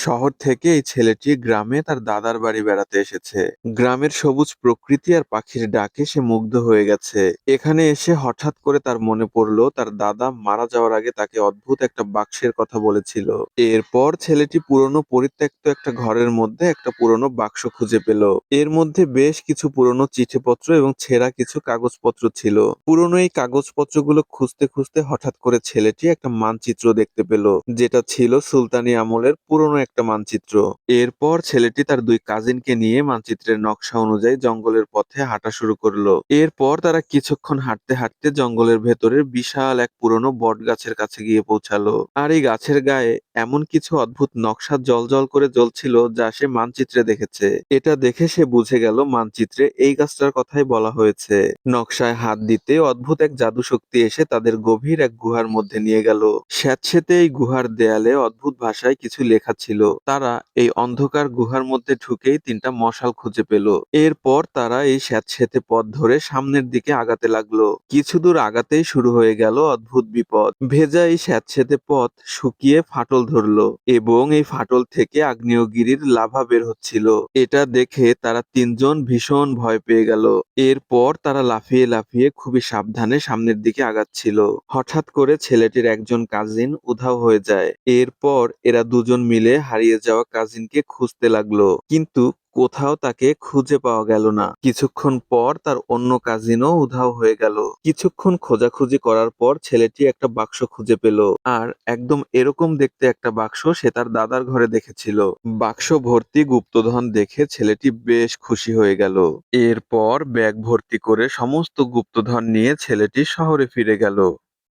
শহর থেকে এই ছেলেটি গ্রামে তার দাদার বাড়ি বেড়াতে এসেছে। গ্রামের সবুজ প্রকৃতি আর পাখির ডাকে সে মুগ্ধ হয়ে গেছে। এখানে এসে হঠাৎ করে তার মনে পড়ল, তার দাদা মারা যাওয়ার আগে তাকে অদ্ভুত একটা বাক্সের কথা বলেছিল। এরপর ছেলেটি পুরনো পরিত্যক্ত একটা ঘরের মধ্যে একটা পুরনো বাক্স খুঁজে পেল। এর মধ্যে বেশ কিছু পুরনো চিঠিপত্র এবং ছেঁড়া কিছু কাগজপত্র ছিল। পুরনো এই কাগজপত্রগুলো খুঁজতে খুঁজতে হঠাৎ করে ছেলেটি একটা মানচিত্র দেখতে পেল, যেটা ছিল সুলতানি আমলের পুরনো একটা মানচিত্র। এরপর ছেলেটি তার দুই কাজিনকে নিয়ে মানচিত্রের নকশা অনুযায়ী জঙ্গলের পথে হাঁটা শুরু করল। এরপর তারা কিছুক্ষণ হাঁটতে হাঁটতে জঙ্গলের ভেতরে বিশাল এক পুরনো বট গাছের কাছে গিয়ে পৌঁছালো। আর এই গাছের গায়ে এমন কিছু অদ্ভুত নকশা জ্বলজ্বল করে জ্বলছিল যা সে মানচিত্রে দেখেছে। এটা দেখে সে বুঝে গেল মানচিত্রে এই গাছটার কথাই বলা হয়েছে। নকশায় হাত দিতে অদ্ভুত এক জাদু শক্তি এসে তাদের গভীর এক গুহার মধ্যে নিয়ে গেল। স্যাঁতসেঁতে এই গুহার দেয়ালে অদ্ভুত ভাষায় কিছু লেখা ছিল। তারা এই অন্ধকার গুহার মধ্যে ঢুকেই তিনটা মশাল খুঁজে পেল। এরপর তারা এই স্যাঁতসেঁতে পথ ধরে সামনের দিকে আগাতে লাগল। কিছু দূর আগাতেই শুরু হয়ে গেল অদ্ভুত বিপদ। ভেজা এই স্যাঁতসেঁতে পথ শুকিয়ে ফাটল ধরলো এবং এই ফাটল থেকে আগ্নেয়গিরির লাভা বের হচ্ছিল। এটা দেখে তারা তিনজন ভীষণ ভয় পেয়ে গেল। এরপর তারা লাফিয়ে লাফিয়ে খুবই সাবধানে সামনের দিকে আগাচ্ছিল। হঠাৎ করে ছেলেটির একজন কাজিন উধাও হয়ে যায়। এরপর এরা দুজন মিলে হারিয়ে যাওয়া কাজিনকে খুঁজতে লাগল। কিন্তু কোথাও তাকে খুঁজে পাওয়া গেল না। কিছুক্ষণ পর তার অন্য কাজিনও উধাও হয়ে গেল। কিছুক্ষণ খোঁজাখুঁজি করার পর ছেলেটি একটা বাক্স খুঁজে পেল। আর একদম এরকম দেখতে একটা বাক্স সে তার দাদার ঘরে দেখেছিল। বাক্স ভর্তি গুপ্তধন দেখে ছেলেটি বেশ খুশি হয়ে গেল। এরপর ব্যাগ ভর্তি করে সমস্ত গুপ্তধন নিয়ে ছেলেটি শহরে ফিরে গেল।